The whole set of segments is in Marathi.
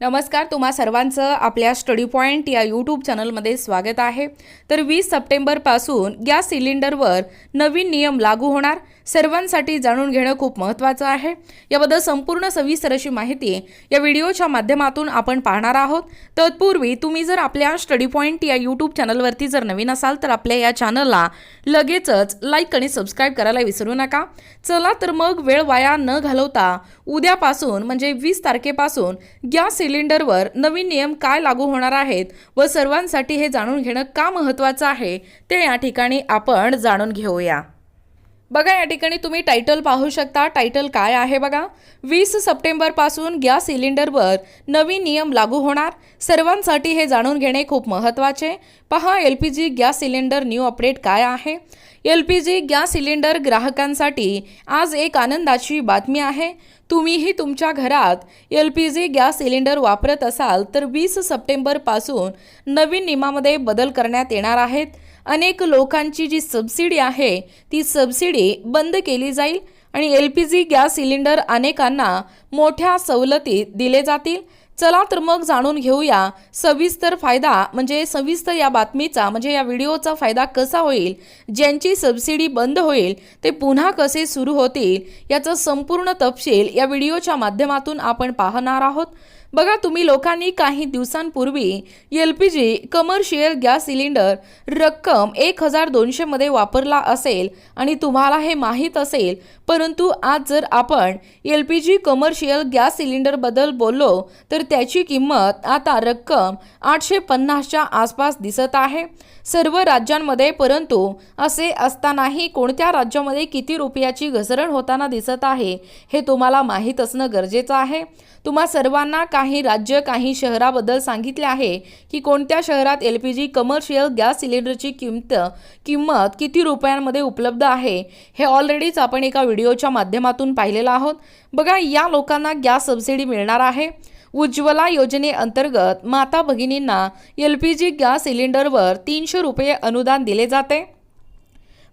नमस्कार तुम्हा सर्वांचं आपल्या स्टडी पॉईंट या यूट्यूब चॅनलमध्ये स्वागत आहे. तर वीस सप्टेंबरपासून गॅस सिलेंडरवर नवीन नियम लागू होणार सर्वांसाठी जाणून घेणं खूप महत्त्वाचं आहे. याबद्दल संपूर्ण सविस्तर अशी माहिती या व्हिडिओच्या माध्यमातून आपण पाहणार आहोत. तत्पूर्वी तुम्ही जर आपल्या स्टडी पॉईंट या यूट्यूब चॅनलवरती जर नवीन असाल तर आपल्या या चॅनलला लगेचच लाईक आणि सबस्क्राईब करायला विसरू नका. चला तर मग वेळ वाया न घालवता उद्यापासून म्हणजे वीस तारखेपासून गॅस सिलेंडरवर नवीन नियम काय लागू होणार आहेत व सर्वांसाठी हे जाणून घेणं का महत्त्वाचं आहे ते या ठिकाणी आपण जाणून घेऊया. बघा या ठिकाणी तुम्ही टायटल पाहू शकता. टायटल काय आहे बघा? वीस सप्टेंबरपासून गॅस सिलेंडरवर नवीन नियम लागू होणार. सर्वांसाठी हे जाणून घेणे खूप महत्त्वाचे पहा L P G gas cylinder new update काय आहे? L P G gas cylinder ग्राहकांसाठी आज एक आनंदाची बातमी आहे. तुम्हीही तुमच्या घरात L P G gas cylinder वापरत असाल तर वीस सप्टेंबरपासून नवीन नियमामध्ये बदल करण्यात येणार आहेत. अनेक लोकांची जी सबसिडी आहे ती सबसिडी बंद केली जाईल आणि L P G gas cylinder अनेकांना मोठ्या सवलती दिले जातील. चला तर मग जाणून घेऊया सविस्तर फायदा म्हणजे सविस्तर या बातमीचा म्हणजे या व्हिडिओचा फायदा कसा होईल ज्यांची सबसिडी बंद होईल ते पुन्हा कसे सुरू होतील याचा संपूर्ण तपशील या व्हिडिओच्या माध्यमातून आपण पाहणार आहोत. बघा तुम्ही लोकांनी काही दिवसांपूर्वी L P G commercial gas cylinder रक्कम एक हजार दोनशेमध्ये वापरला असेल आणि तुम्हाला हे माहीत असेल. परंतु आज जर आपण L P G commercial gas सिलेंडरबद्दल बोललो तर त्याची किंमत आता रक्कम आठशे पन्नासच्या आसपास दिसत आहे. सर्व राज्यांमध्ये परंतु असे असतानाही कोणत्या राज्यामध्ये किती रुपयाची घसरण होताना दिसत आहे हे तुम्हाला माहीत असणं गरजेचं आहे. तुम्हा सर्वांना का काही राज्य काही शहराबद्दल सांगितले आहे की कोणत्या शहरात L P G commercial gas सिलेंडरची किंमत किंमत किती रुपयांमध्ये उपलब्ध आहे हे ऑलरेडीच आपण एका व्हिडिओच्या माध्यमातून पाहिलेलं आहोत. बघा या लोकांना गॅस सबसिडी मिळणार आहे. उज्ज्वला योजनेअंतर्गत माता भगिनींना एल पी जी गॅस सिलेंडरवर तीनशे रुपये अनुदान दिले जाते.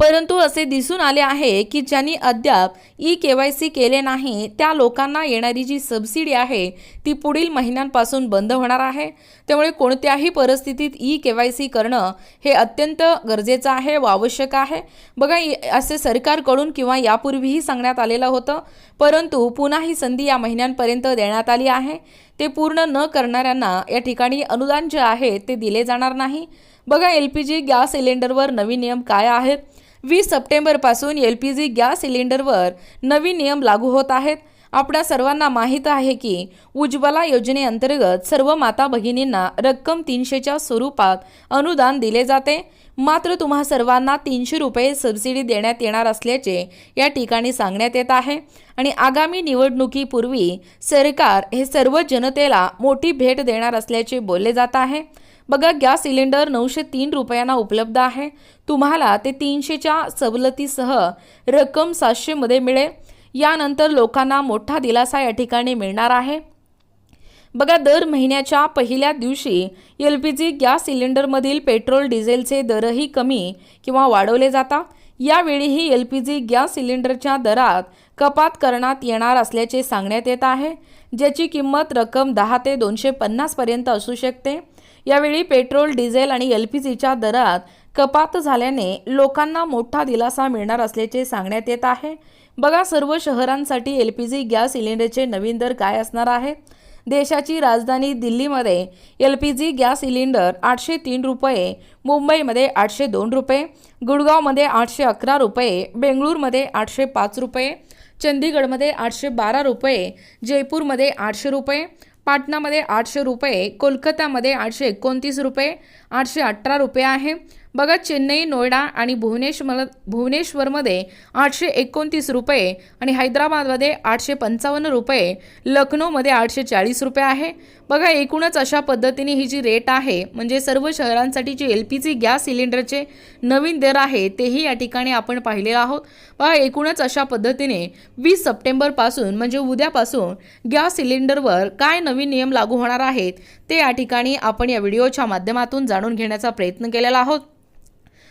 परंतु असे दिसून आले आहे की ज्यांनी अद्याप ई के वाय सी केले नाही त्या लोकांना येणारी जी सबसिडी आहे ती पुढील महिन्यांपासून बंद होणार आहे. त्यामुळे कोणत्याही परिस्थितीत ई के वाय सी करणं हे अत्यंत गरजेचं आहे व आवश्यक आहे. बघा असे सरकारकडून किंवा यापूर्वीही सांगण्यात आलेलं होतं परंतु पुन्हा ही संधी या महिन्यांपर्यंत देण्यात आली आहे. ते पूर्ण न करणाऱ्यांना या ठिकाणी अनुदान जे आहे ते दिले जाणार नाही. बघा एल पी जी गॅस सिलेंडरवर नवीन नियम काय आहेत? वीस सप्टेंबरपासून एल पी जी गॅस सिलेंडरवर नवीन नियम लागू होत आहेत. आपल्या सर्वांना माहीत आहे की उज्ज्वला योजनेअंतर्गत सर्व माता भगिनींना रक्कम तीनशेच्या स्वरूपात अनुदान दिले जाते. मात्र तुम्हा सर्वांना तीनशे रुपये सबसिडी देण्यात येणार असल्याचे या ठिकाणी सांगण्यात येत आहे. आणि आगामी निवडणुकीपूर्वी सरकार हे सर्व जनतेला मोठी भेट देणार असल्याचे बोलले जात आहे. बघा गॅस सिलेंडर नऊशे तीन रुपयांना उपलब्ध आहे. तुम्हाला ते तीनशेच्या सवलतीसह रक्कम सातशेमध्ये मिळेल. यानंतर लोकांना मोठा दिलासा या ठिकाणी मिळणार आहे. बघा दर महिन्याच्या पहिल्या दिवशी एल पी जी गॅस सिलेंडरमधील पेट्रोल डिझेलचे दरही कमी किंवा वाढवले जातात. यावेळीही एल पी जी गॅस सिलेंडरच्या दरात कपात करण्यात येणार असल्याचे सांगण्यात येत आहे ज्याची किंमत रक्कम दहा ते दोनशे पन्नासपर्यंत असू शकते. यावेळी पेट्रोल डिझेल आणि एल पी जीच्या दरात कपात झाल्याने लोकांना मोठा दिलासा मिळणार असल्याचे सांगण्यात येत आहे. बघा सर्व शहरांसाठी एल पी जी गॅस सिलेंडरचे नवीन दर काय असणार आहेत देशाची राजधानी दिल्लीमध्ये L P G gas cylinder आठशे तीन रुपये मुंबईमध्ये आठशे दोन रुपये गुडगावमध्ये आठशे अकरा रुपये बेंगळूरमध्ये आठशे पाच रुपये चंदीगडमध्ये आठशे बारा रुपये जयपूरमध्ये आठशे रुपये पाटणामध्ये आठशे रुपये कोलकात्यामध्ये आठशे एकोणतीस रुपये आठशे अठरा रुपये आहे. बघा चेन्नई नोएडा आणि भुवनेश्वर भुवनेश्वरमध्ये आठशे एकोणतीस रुपये आणि हैदराबादमध्ये आठशे पंचावन्न रुपये लखनौमध्ये आठशे चाळीस रुपये आहे. बघा एकूणच अशा पद्धतीने ही जी रेट आहे म्हणजे सर्व शहरांसाठी जे एल पी जी गॅस सिलेंडरचे नवीन दर आहे तेही या ठिकाणी आपण पाहिले आहोत. बघा एकूणच अशा पद्धतीने वीस सप्टेंबरपासून म्हणजे उद्यापासून गॅस सिलेंडरवर काय नवीन नियम लागू होणार आहेत ते या ठिकाणी आपण या व्हिडिओच्या माध्यमातून जाणून घेण्याचा प्रयत्न केलेला आहोत.